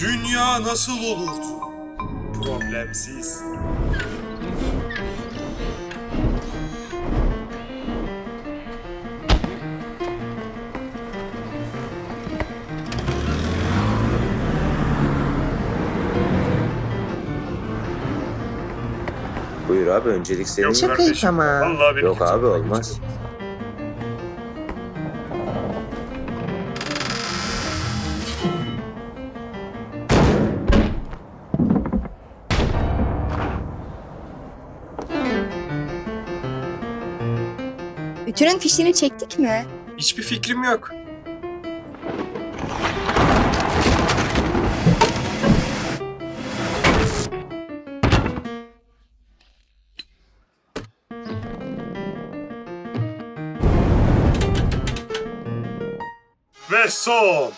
Dünya nasıl olurdu? Problemsiz. Buyur abi öncelik senin. Yok Yok, kardeşim. ama. Vallahi kimse abi olmaz. Ütünün fişini çektik mi? Hiçbir fikrim yok. Ve son.